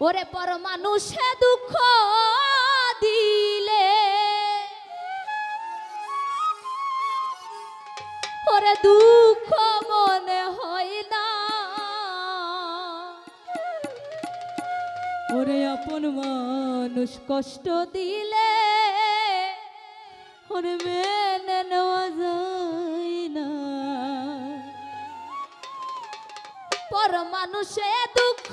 ওরে পর মানুষে দুঃখ দিলে। ওরে দুঃখ মনে হয় না। ওরে আপন মানুষ কষ্ট দিলে, ওরে মেনে নেওয়া যায় না। পর মানুষে দুঃখ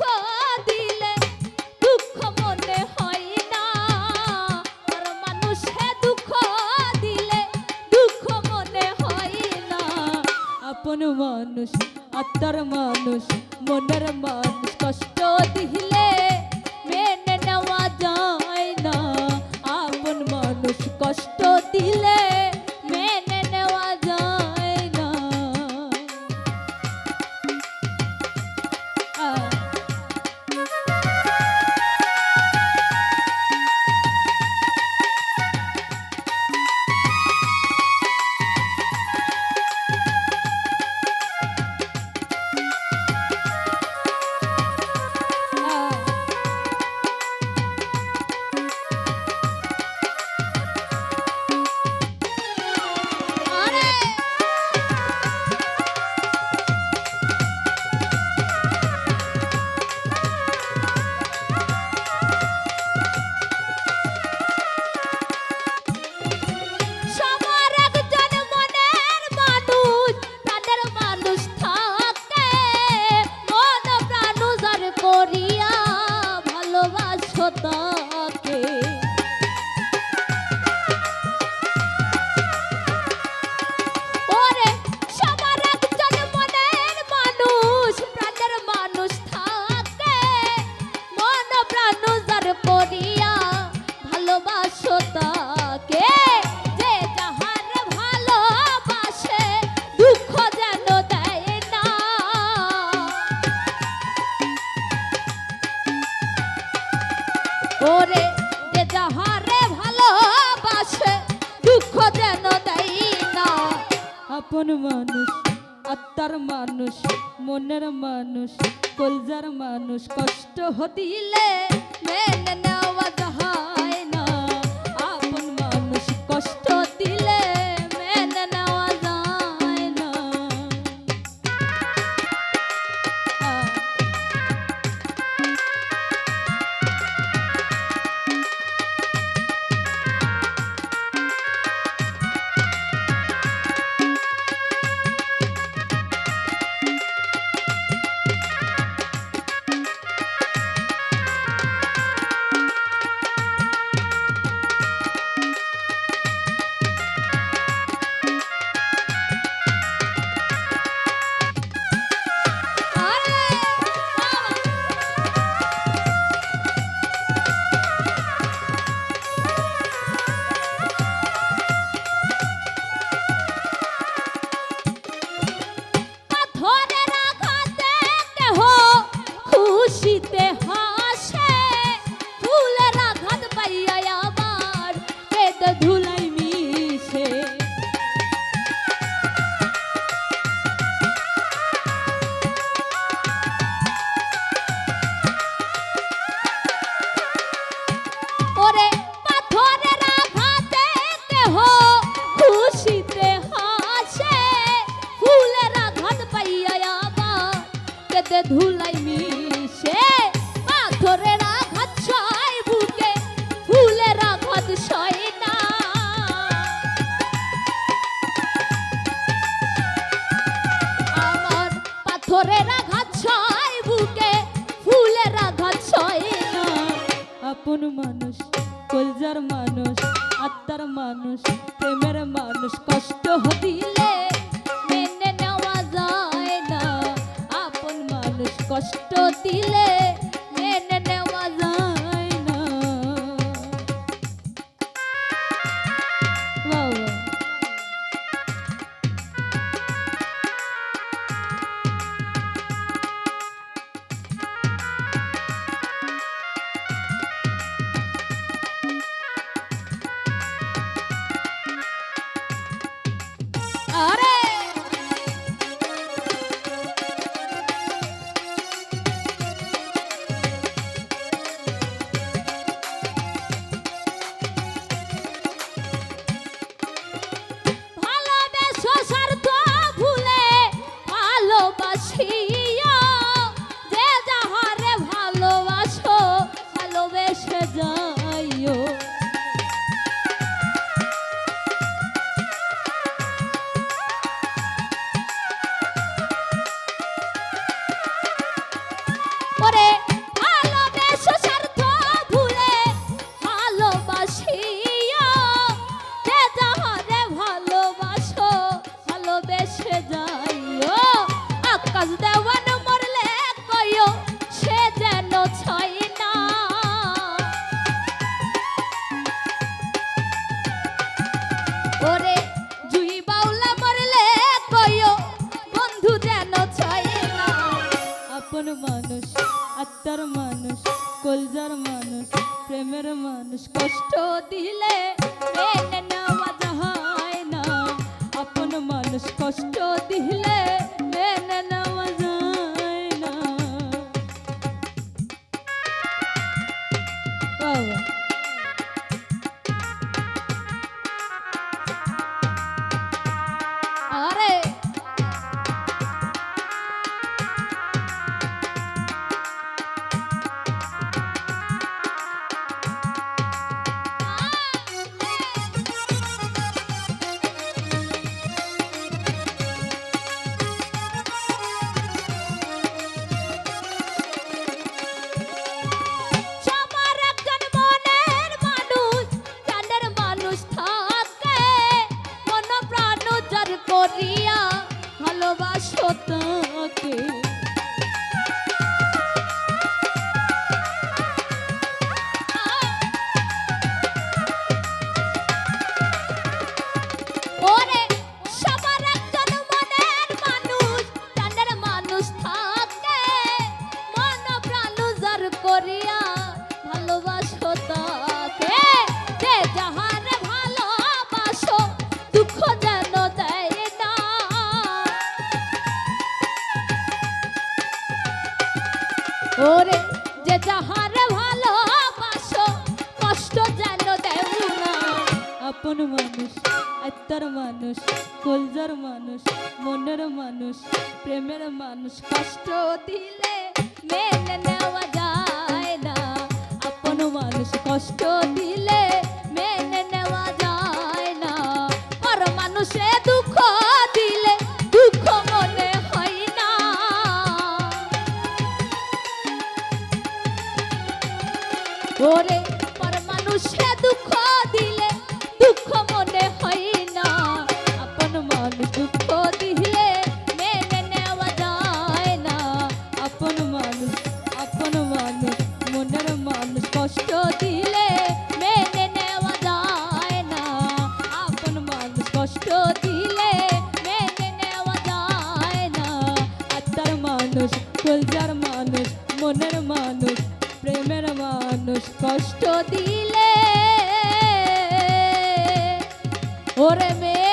মানুষ আত্মার মানুষ মনের মানুষ কষ্ট দিলে মনের মানুষ কলজার মানুষ কষ্ট হতিলে মেনে নেওয়া যাহা আপন মানুষ, কলজার মানুষ, আত্মার মানুষ, প্রেমের মানুষ। কষ্ট হদিলে মেনে নেওয়া যায় না। আপন মানুষ কষ্ট দিলে আত্মার মানুষ কলজার মানুষ প্রেমের মানুষ কষ্ট দিলে কলজার মানুষ, মনের মানুষ, প্রেমের মানুষ, কষ্ট দিলে মেনে নেওয়া যায় না। আপন মানুষ কষ্ট দিলে মানুষ কলজার মানুষ মনের মানুষ প্রেমের মানুষ কষ্ট দিলে ওরে মেয়ে